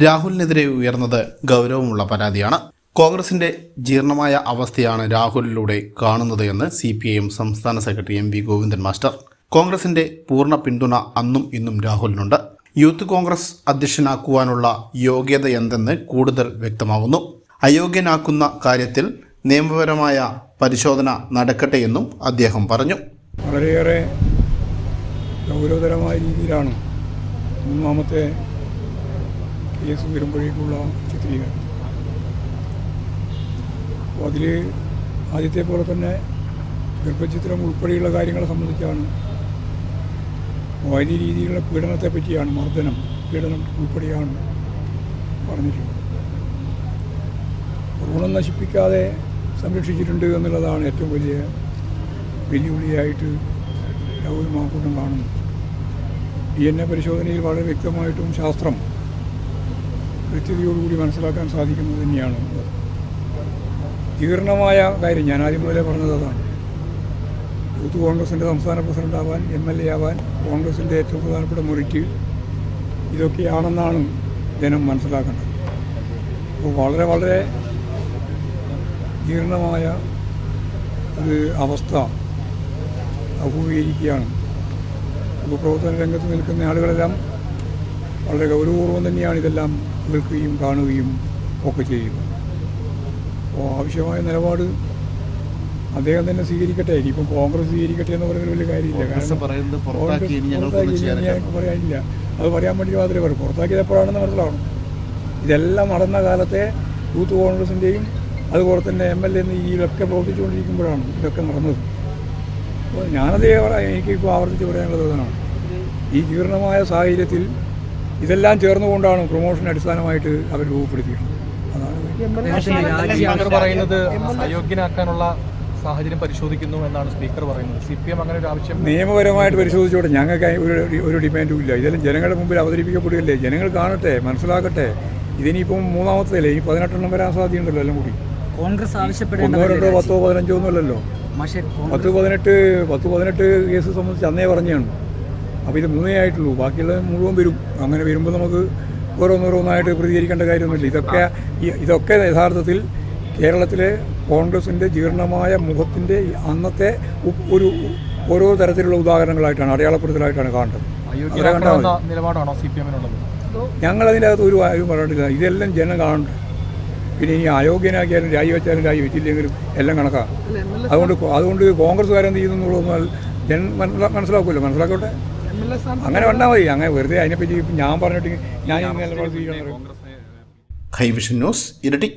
രാഹുലിനെതിരെ ഉയർന്നത് ഗൗരവമുള്ള പരാതിയാണ്. കോൺഗ്രസിന്റെ ജീർണമായ അവസ്ഥയാണ് രാഹുലിലൂടെ കാണുന്നത് എന്ന് സി പി ഐ എം സംസ്ഥാന secretary M V Govindan master. കോൺഗ്രസിന്റെ പൂർണ പിന്തുണ അന്നും ഇന്നും രാഹുലിനുണ്ട്. യൂത്ത് കോൺഗ്രസ് അധ്യക്ഷനാക്കുവാനുള്ള യോഗ്യത എന്തെന്ന് കൂടുതൽ വ്യക്തമാവുന്നു. അയോഗ്യനാക്കുന്ന കാര്യത്തിൽ നിയമപരമായ പരിശോധന നടക്കട്ടെ എന്നും അദ്ദേഹം പറഞ്ഞു. വളരെയേറെ ഗൗരവതരമായ രീതിയിലാണ് മൂന്നാമത്തെ കേസ് വരുമ്പോഴേക്കുള്ള ചിത്രീകരണം. അപ്പോൾ അതിൽ ആദ്യത്തെ പോലെ തന്നെ ഗർഭചിത്രം ഉൾപ്പെടെയുള്ള കാര്യങ്ങളെ സംബന്ധിച്ചാണ്. വലിയ രീതിയിലുള്ള പീഡനത്തെ പറ്റിയാണ് മർദ്ദനം പീഡനം ഉൾപ്പെടെയാണ് പറഞ്ഞിട്ടുള്ളത്. ഭ്രൂണം നശിപ്പിക്കാതെ സംരക്ഷിച്ചിട്ടുണ്ട് എന്നുള്ളതാണ് ഏറ്റവും വലിയ വെല്ലുവിളിയായിട്ട് രാഹുൽ മാക്കൂട്ടം കാണുന്നു ഡി എൻ എ പരിശോധനയിൽ വളരെ വ്യക്തമായിട്ടും ശാസ്ത്രം കൃത്യതയോടുകൂടി മനസ്സിലാക്കാൻ സാധിക്കുന്നത് തന്നെയാണ്. ജീർണമായ കാര്യം ഞാൻ ആദ്യം മുതലേ പറഞ്ഞത് അതാണ്. യൂത്ത് കോൺഗ്രസിന്റെ സംസ്ഥാന പ്രസിഡന്റ് ആവാൻ എം എൽ എ ആവാൻ കോൺഗ്രസിന്റെ ഏറ്റവും പ്രധാനപ്പെട്ട മുറിക്ക് ഇതൊക്കെയാണെന്നാണ് ജനം മനസ്സിലാക്കേണ്ടത്. അപ്പോൾ വളരെ വളരെ ജീർണമായ ഒരു അവസ്ഥ അഭിമുഖീകരിക്കുകയാണ്. ഉപപ്രവർത്തന രംഗത്ത് നിൽക്കുന്ന ആളുകളെല്ലാം വളരെ ഗൗരവപൂർവം തന്നെയാണ് ഇതെല്ലാം കേൾക്കുകയും കാണുകയും ഒക്കെ ചെയ്യുന്നത് അപ്പോൾ ആവശ്യമായ നിലപാട് അദ്ദേഹം തന്നെ സ്വീകരിക്കട്ടെ. ഇനിയിപ്പം കോൺഗ്രസ് സ്വീകരിക്കട്ടെ എന്ന് പറയുന്ന വലിയ കാര്യമില്ല. കാരണം പുറത്താക്കി പറയാനില്ല. അത് പറയാൻ വേണ്ടി മാത്രമേ പറയൂ പുറത്താക്കിയത് എപ്പോഴാണെന്ന് മനസ്സിലാവണം ഇതെല്ലാം നടന്ന കാലത്തെ യൂത്ത് കോൺഗ്രസിന്റെയും അതുപോലെ തന്നെ എം എൽ എ ഇതിലൊക്കെ പ്രവർത്തിച്ചുകൊണ്ടിരിക്കുമ്പോഴാണ് ഇതൊക്കെ നടന്നത്. അപ്പോൾ ഞാനതേ പറയാം. എനിക്കിപ്പോൾ ആവർത്തിച്ച് പറയാനുള്ളത് അതാണ് ഈ ജീർണമായ സാഹചര്യത്തിൽ ഇതെല്ലാം ചേർന്നുകൊണ്ടാണ് പ്രൊമോഷൻ അടിസ്ഥാനമായിട്ട് അവർ രൂപപ്പെടുത്തിയിട്ടുള്ളത്. അതാണ് സ്പീക്കർ പറയുന്നത് അയോഗ്യനാക്കാനുള്ള സാഹചര്യം പരിശോധിക്കുന്നു എന്നാണ് സ്പീക്കർ പറയുന്നത്. സി പി എം അങ്ങനെ ഒരു ആവശ്യം നിയമപരമായിട്ട് പരിശോധിച്ചോട്ടെ ഞങ്ങൾക്ക് ഒരു ഒരു ഡിമാൻഡും ഇല്ല. ഇതെല്ലാം ജനങ്ങളുടെ മുമ്പിൽ അവതരിപ്പിക്കപ്പെടുകയല്ലേ? ജനങ്ങൾ കാണട്ടെ മനസ്സിലാക്കട്ടെ. ഇതിനിപ്പം മൂന്നാമത്തേലേ ഇനി പതിനെട്ടെണ്ണം വരാൻ സാധ്യതയുണ്ടല്ലോ എല്ലാം കൂടി. കോൺഗ്രസ് രണ്ടോ പത്തോ പതിനഞ്ചോ ഒന്നുമല്ലല്ലോ. പത്ത് പതിനെട്ട് പത്ത് പതിനെട്ട് കേസ് സംബന്ധിച്ച് അന്നേ പറഞ്ഞാണ്. അപ്പോൾ ഇത് മൂന്നേ ആയിട്ടുള്ളൂ. ബാക്കിയുള്ളത് മുഴുവൻ വരും. അങ്ങനെ വരുമ്പോൾ നമുക്ക് ഓരോന്നോരോന്നായിട്ട് പ്രതികരിക്കേണ്ട കാര്യമൊന്നുമില്ല. ഇതൊക്കെ ഇതൊക്കെ യഥാർത്ഥത്തിൽ കേരളത്തിലെ കോൺഗ്രസിന്റെ ജീർണമായ മുഖത്തിന്റെ അന്നത്തെ ഒരു ഓരോ തരത്തിലുള്ള ഉദാഹരണങ്ങളായിട്ടാണ് അടയാളപ്പെടുത്തലായിട്ടാണ് കാണേണ്ടത്. നിലപാടാണോ സി പി എമ്മിനുള്ളത്? ഞങ്ങളതിന്റെ അകത്ത് ഒരു കാര്യം പറഞ്ഞിട്ടില്ല. ഇതെല്ലാം ജനം കാണുന്നുണ്ട്. പിന്നെ ഇനി അയോഗ്യനാക്കിയാലും രാജിവെച്ചാലും രാജിവെച്ചില്ലെങ്കിലും എല്ലാം കണക്കാണ് അതുകൊണ്ട് അതുകൊണ്ട് കോൺഗ്രസ്സുകാരെന്ത് ചെയ്യുന്നു എന്നുള്ളത് ജനം മനസ്സിലാ- മനസ്സിലാക്കുമല്ലോ. മനസ്സിലാക്കട്ടെ? അങ്ങനെ വന്നാൽ മതി. അങ്ങനെ വെറുതെ അതിനെപ്പറ്റി ഇപ്പം ഞാൻ പറഞ്ഞിട്ട് ഞാൻ ഇങ്ങനെ സ്വീകരിക്കണം ന്യൂസ് ഇരട്ടി.